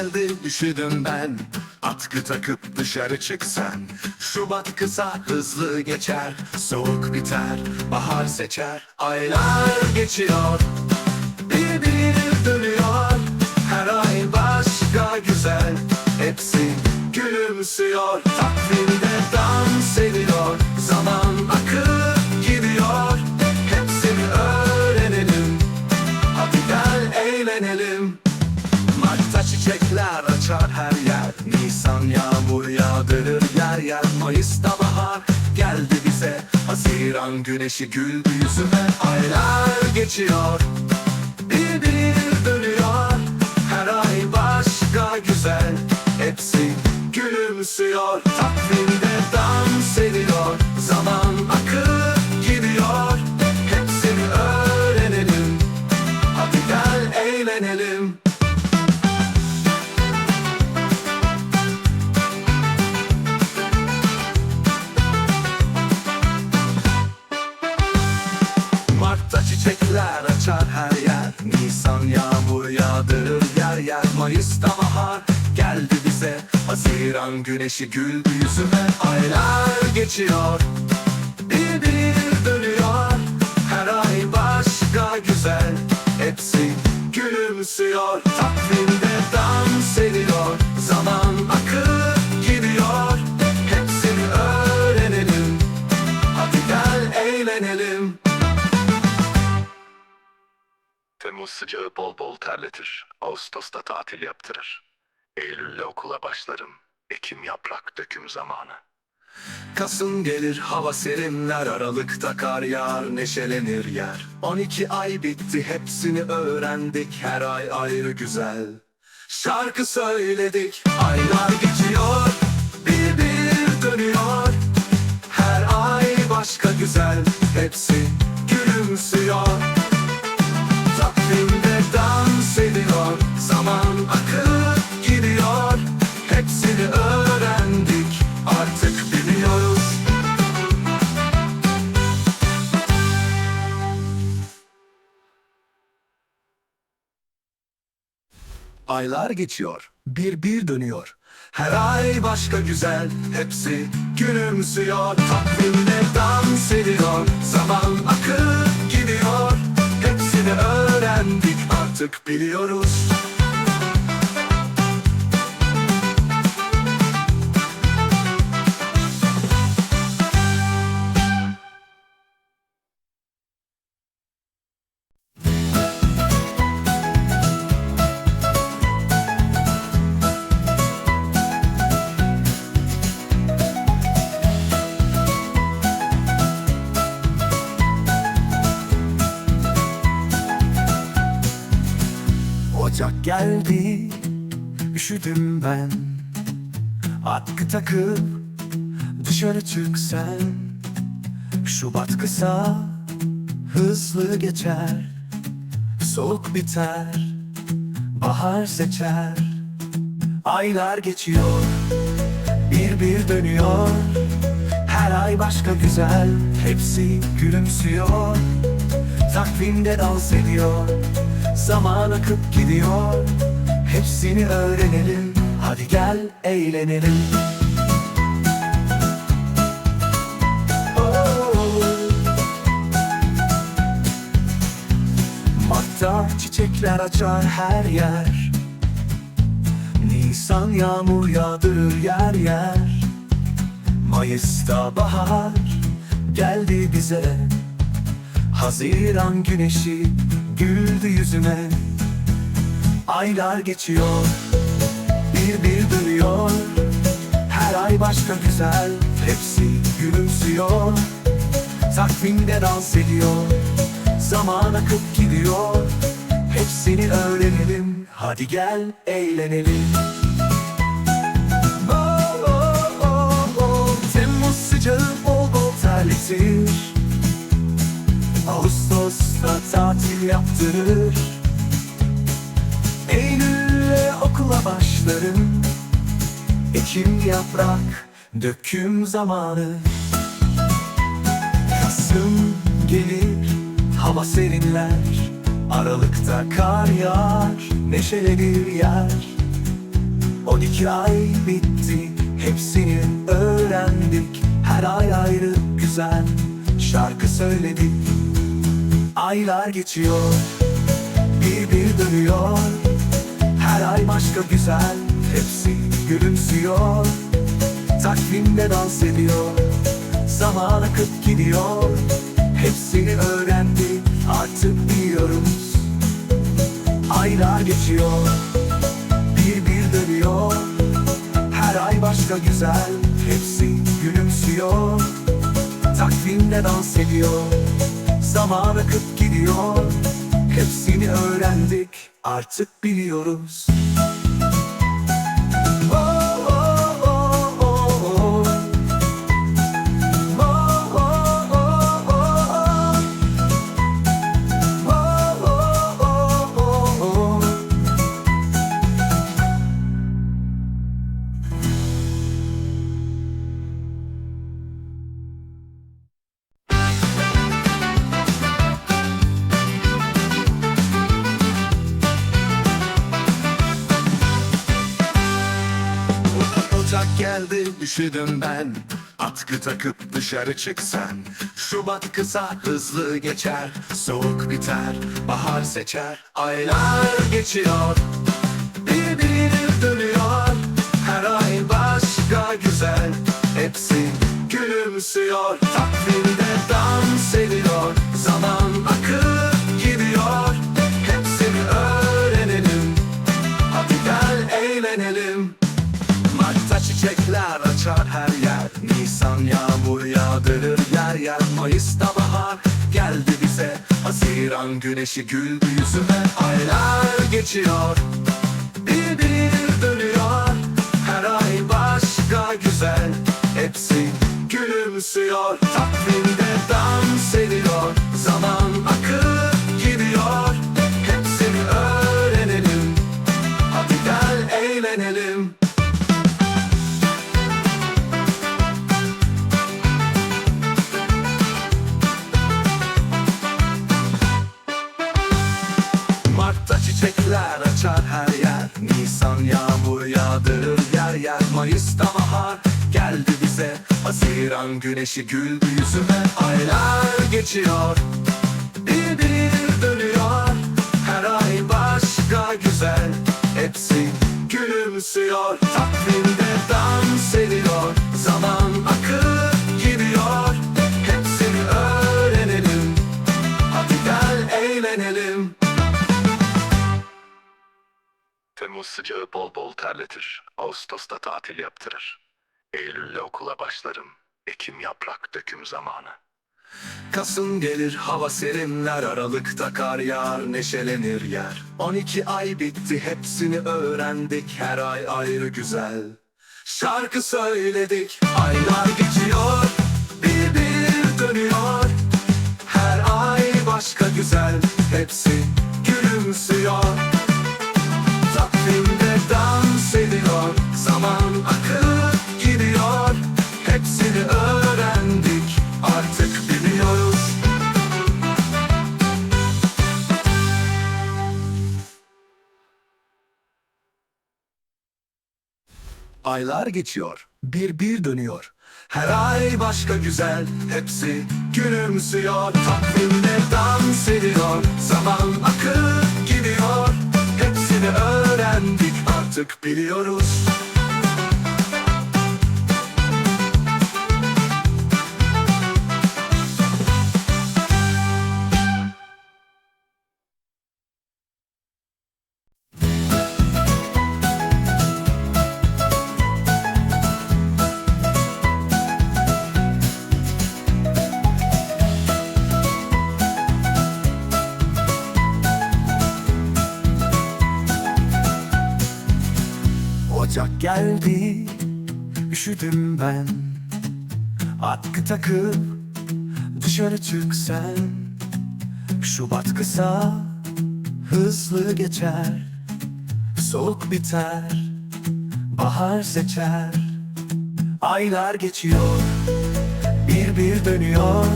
geldi üşüdüm ben. Atkı takıp dışarı çıksan Şubat kısa hızlı geçer. Soğuk biter bahar seçer. Aylar geçiyor Bir bir dönüyor. Her ay başka güzel Hepsi gülümsüyor. Takvimde dans ediyor Zaman akıp gidiyor Mayıs'ta bahar geldi bize. Haziran güneşi güldü yüzüme. Aylar geçiyor Bir bir dönüyor. Her ay başka güzel Hepsi gülümsüyor. Takvimde dans ediyor. Zaman akıp güneşi güldü yüzüme Aylar geçiyor Bir bir dönüyor Her ay başka güzel Hepsi gülümsüyor Takvimde dans ediyor Zaman akıp gidiyor Hepsini öğrenelim Hadi gel eğlenelim Temmuz sıcağı bol bol terletir. Ağustos'ta tatil yaptırır. Eylül'le okula başlarım. Ekim yaprak döküm zamanı. Kasım gelir hava serinler Aralıkta kar yağar neşelenir yer. 12 ay bitti hepsini öğrendik Her ay ayrı güzel. Şarkı söyledik Aylar geçiyor Bir bir dönüyor. Her ay başka güzel Hepsi gülümsüyor. Takvimde dans ediyor Zaman Aylar geçiyor Bir bir dönüyor. Her ay başka güzel Hepsi gülümsüyor. Takvimde dans ediyor Zaman akıp gidiyor. Hepsini öğrendik Artık biliyoruz Ben. Atkı takıp Dışarı çıksan Şubat kısa Hızlı geçer. Soğuk biter Bahar seçer. Aylar geçiyor Bir bir dönüyor. Her ay başka güzel Hepsi gülümsüyor. Takvimde dans ediyor Zaman akıp gidiyor. Hepsini öğrenelim Hadi gel eğlenelim. Mart'ta çiçekler açar her yer. Nisan yağmur yağdırır yer yer. Mayıs'ta bahar geldi bize. Haziran güneşi güldü yüzüme. Aylar geçiyor Bir bir dönüyor. Her ay başka güzel Hepsi gülümsüyor. Takvimde dans ediyor Zaman akıp gidiyor. Hepsini öğrenelim Hadi gel eğlenelim. Oh, oh, oh, oh. Temmuz sıcağı bol bol terletir. Ağustos'ta tatil yaptırır Ekim yaprak döküm zamanı. Kasım gelir hava serinler. Aralıkta kar yağar neşelenir yer. 12 ay bitti Hepsini öğrendik. Her ay ayrı güzel Şarkı söyledik. Aylar geçiyor Bir bir dönüyor. Her ay başka güzel Hepsi gülümsüyor Takvimde dans ediyor Zaman akıp gidiyor. Hepsini öğrendik Artık biliyoruz. Aylar geçiyor Bir bir dönüyor. Her ay başka güzel Hepsi gülümsüyor. Takvimde dans ediyor Zaman akıp gidiyor. Hepsini öğrendik Artık biliyoruz üşüdüm ben. Atkı takıp dışarı çıksan. Şubat kısa hızlı geçer. Soğuk biter bahar seçer. Aylar geçiyor. Bir bir dönüyor. Her ay başka güzel. Hepsi gülümsüyor. Takvimde dans ediyor. Zaman akıp çiçekler açar her yer. Nisan yağmur yağdırır yer yer. Mayıs'ta bahar geldi bize. Haziran güneşi güldü yüzüme Aylar geçiyor. Bir bir dönüyor. Her ay başka güzel. Hepsi gülümsüyor. Takvimde dans ediyor. Zaman akıp gidiyor. Hepsini öğrenelim. Hadi gel eğlenelim Haziran güneşi güldü yüzüme Aylar geçiyor Bir bir dönüyor Her ay başka güzel Hepsi gülümsüyor Takvimde dans ediyor Zaman akıp gidiyor Hepsini öğrenelim Hadi gel eğlenelim Temmuz sıcağı bol bol terletir. Ağustos'ta tatil yaptırır. Eylül'le okula başlarım. Ekim yaprak döküm zamanı. Kasım gelir hava serinler Aralıkta kar yağar neşelenir yer. 12 ay bitti hepsini öğrendik Her ay ayrı güzel. Şarkı söyledik Aylar geçiyor Bir bir dönüyor. Her ay başka güzel Hepsi gülümsüyor. Takvimde dans ediyor Zaman akıp Aylar geçiyor Bir bir dönüyor. Her ay başka güzel Hepsi gülümsüyor. Takvimde dans ediyor Zaman akıp gidiyor. Hepsini öğrendik artık biliyoruz geldi. Üşüdüm ben. Atkı takıp Dışarı çıksan. Şubat kısa Hızlı geçer. Soğuk biter Bahar seçer. Aylar geçiyor Bir bir dönüyor.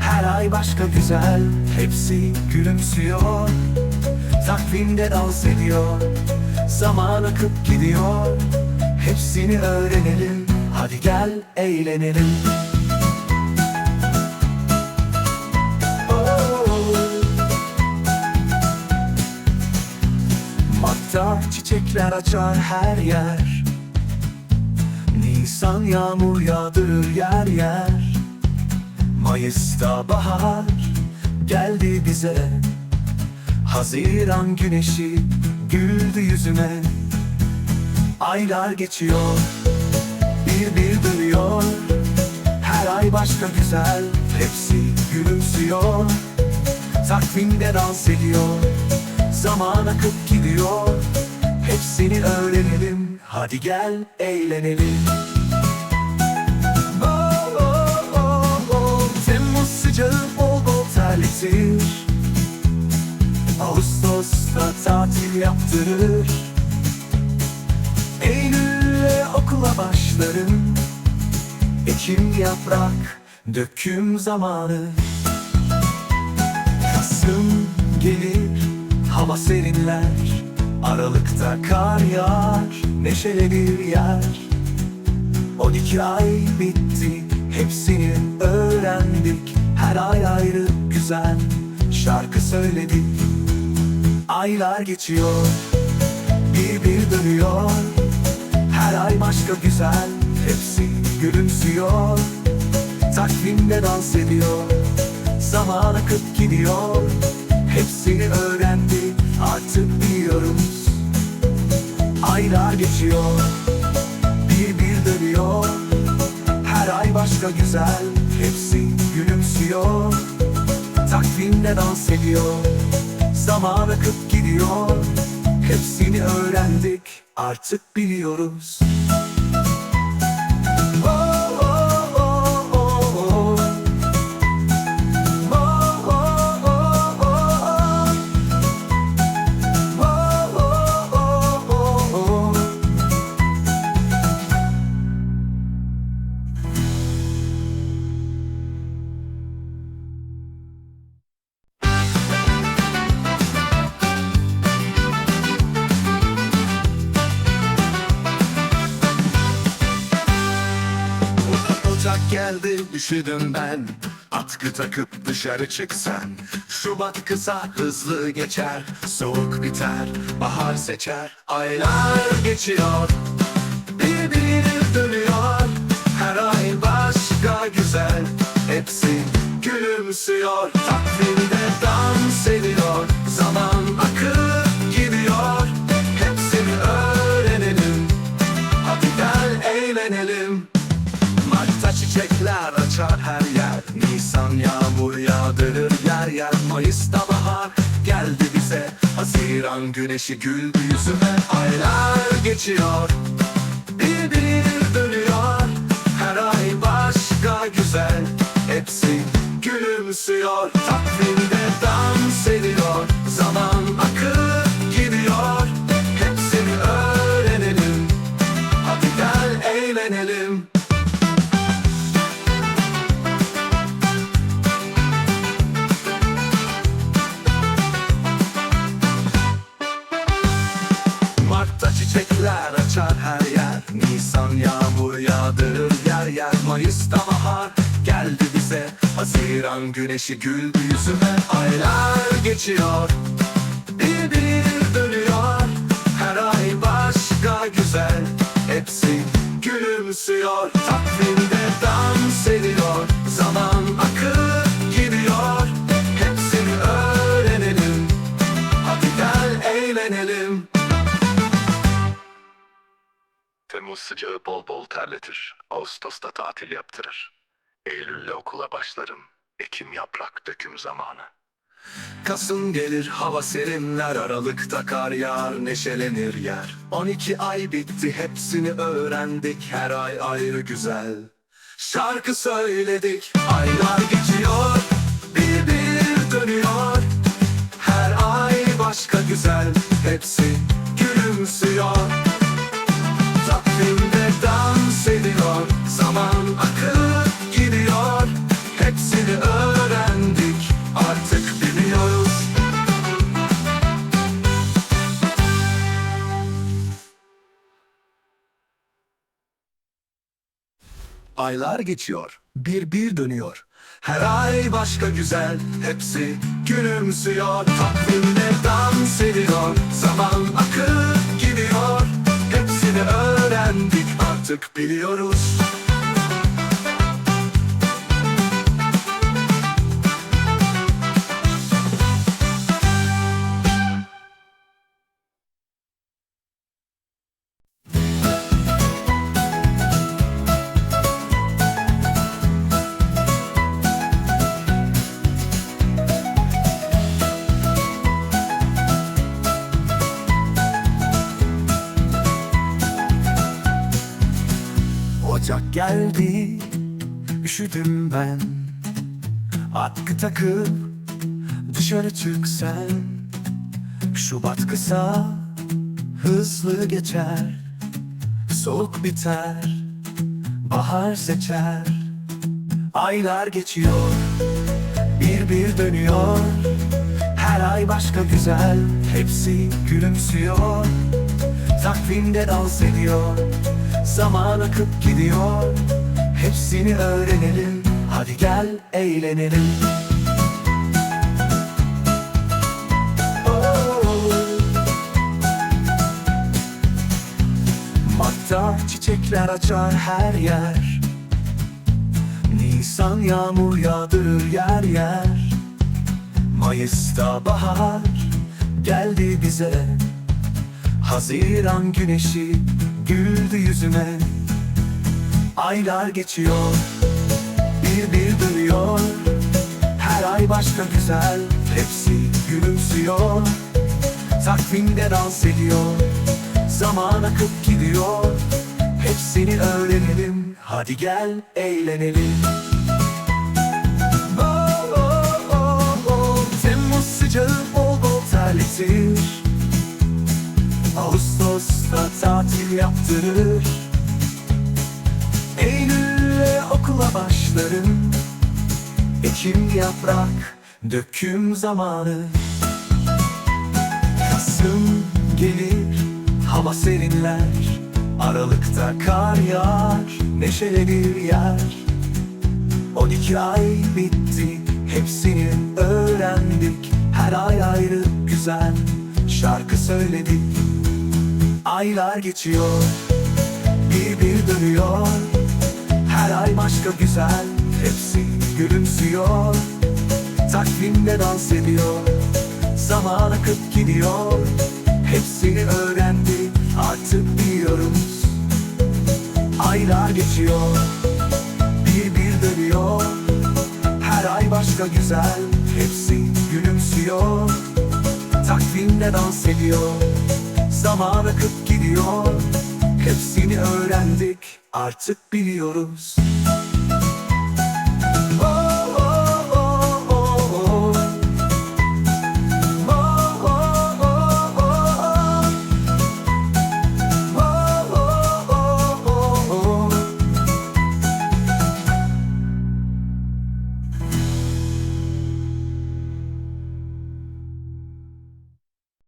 Her ay başka güzel Hepsi gülümsüyor. Takvimde dans ediyor Zaman akıp gidiyor. Hepsini öğrenelim. Hadi gel eğlenelim. Oh. Mart'ta çiçekler açar her yer. Nisan yağmur yağdırır yer yer. Mayıs'ta bahar geldi bize. Haziran güneşi güldü yüzüme. Aylar geçiyor bir bir dönüyor. Her ay başka güzel hepsi gülümsüyor. Takvimde dans ediyor Zaman akıp gidiyor. Hepsini öğrenelim Hadi gel eğlenelim. Temmuz sıcağı bol bol terletir Ağustos'ta tatil yaptırır. Eylül'e okula başlarım. Ekim yaprak döküm zamanı. Kasım gelir hava serinler. Aralıkta kar yağar neşelenir yer. 12 ay bitti hepsini öğrendik. Her ay ayrı güzel şarkı söyledik Aylar geçiyor. Bir bir dönüyor. Her ay başka güzel. Hepsi gülümsüyor. Takvimde dans ediyor. Zaman akıp gidiyor. Hepsini öğrendik artık biliyoruz. Aylar geçiyor. Bir bir dönüyor. Her ay başka güzel. Hepsi gülümsüyor. Takvimde dans ediyor Zaman akıp gidiyor. Hepsini öğrendik artık biliyoruz üşüdüm ben. Atkı takıp dışarı çıksan. Şubat kısa hızlı geçer. Soğuk biter bahar seçer. Aylar geçiyor Haziran güneşi güldü yüzüme Aylar geçiyor. Bir bir dönüyor. Her ay başka güzel. Hepsi gülümsüyor. Takvimde dans ediyor Mayıs'ta bahar geldi bize. Haziran güneşi güldü yüzüme. Aylar geçiyor Bir bir dönüyor. Her ay başka güzel Hepsi gülümsüyor. Takvimde dans ediyor Zaman akıp gidiyor. Hepsini öğrenelim Hadi gel eğlenelim. Temmuz sıcağı bol bol terletir. Ağustos'ta tatil yaptırır. Eylül'le okula başlarım. Ekim yaprak döküm zamanı. Kasım gelir hava serinler Aralıkta kar yağar neşelenir yer 12 ay bitti hepsini öğrendik Her ay ayrı güzel Şarkı söyledik Aylar geçiyor Bir bir dönüyor Her ay başka güzel Hepsi gülümsüyor Aylar geçiyor, bir bir dönüyor. Her ay başka güzel, hepsi gülümsüyor. Takvimle dans ediyor, zaman akıp gidiyor. Hepsini öğrendik, artık biliyoruz. Ocak geldi, üşüdüm ben. Atkı takıp dışarı çıksan Şubat kısa, hızlı geçer. Soğuk biter, bahar seçer. Aylar geçiyor, bir bir dönüyor. Her ay başka güzel, hepsi gülümsüyor. Takvimde dans ediyor Zaman akıp gidiyor. Hepsini öğrenelim. Hadi gel eğlenelim. Oh. Mart'ta çiçekler açar her yer. Nisan yağmur yağdırır yer yer. Mayıs'ta bahar geldi bize. Haziran güneşi güldü yüzüme. Aylar geçiyor. Bir bir dönüyor. Her ay başka güzel. Hepsi gülümsüyor. Takvimde dans ediyor. Zaman akıp gidiyor. Hepsini öğrenelim. Hadi gel eğlenelim. Oh, oh, oh, oh. Temmuz sıcağı bol bol terletir Ağustos'ta tatil yaptırır. Eylül'le okula başlarım. Ekim yaprak döküm zamanı. Kasım gelir hava serinler. Aralıkta kar yağar neşelenir yer. 12 ay bitti hepsini öğrendik. Her ay ayrı güzel şarkı söyledik Aylar geçiyor Bir bir dönüyor. Her ay başka güzel Hepsi gülümsüyor. Takvimde dans ediyor Zaman akıp gidiyor. Hepsini öğrendik Artık biliyoruz. Aylar geçiyor Bir bir dönüyor. Her ay başka güzel Hepsi gülümsüyor. Takvimde dans ediyor Zaman akıp gidiyor. Hepsini öğrendik. Artık biliyoruz